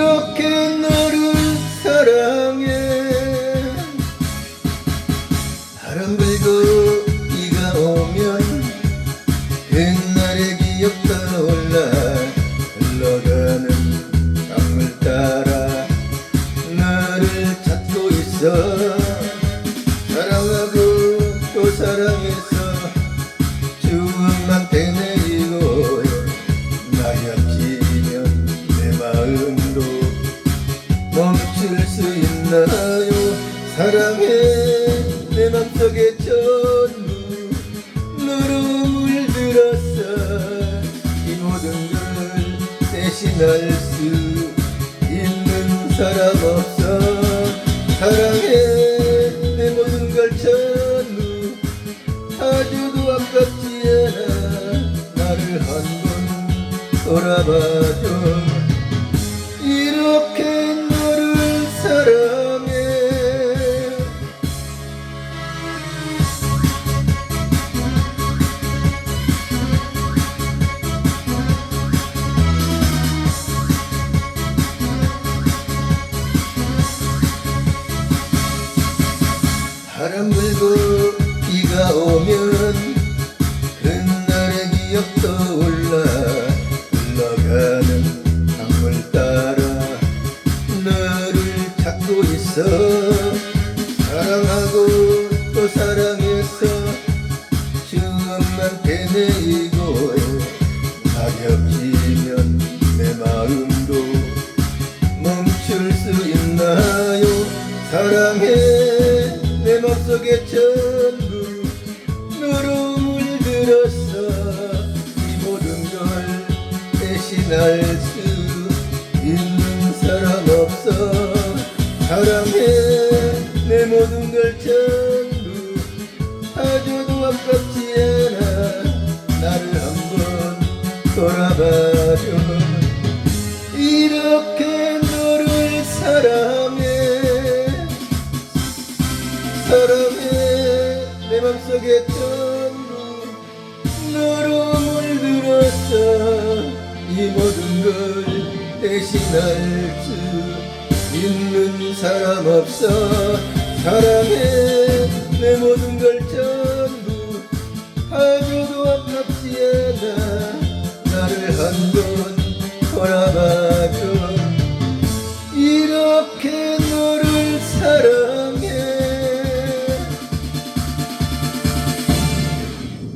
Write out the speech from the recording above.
이렇게 너를 사랑해. 바람 불고 비가 오면 옛날의 기억 떠올라. 흘러가는 강물 따라 너를 찾고 있어. 사랑하고 또 사랑했어 있나요 사랑해. 내 맘속에 전부 너로 물들었어. 이 모든 걸 대신할 수 있는 사람 없어. 사랑해. 내 모든 걸 전부 아주도 아깝지 않아. 나를 한 번 돌아봐줘 바람 불고 비가 오면 그날의 기억 떠올라 흘러가는 강물 따라 너를 찾고 있어. 사랑하고 또 사랑해서 추억만 되뇌이고 가격지면 내 마음도 멈출 수 있나요? 사랑해 내 맘속에 전부 너로 물들었어 이 모든 걸 대신할 수 있는 사람 없어. 사랑해. 내 모든 걸 전부 아주도 아깝지 않아. 나를 한번 돌아봐줘 날 수 있는 사람 없어. 사랑해. 내 모든 걸 전부 하루도 아깝지 않아. 나를 한 번 돌아봐.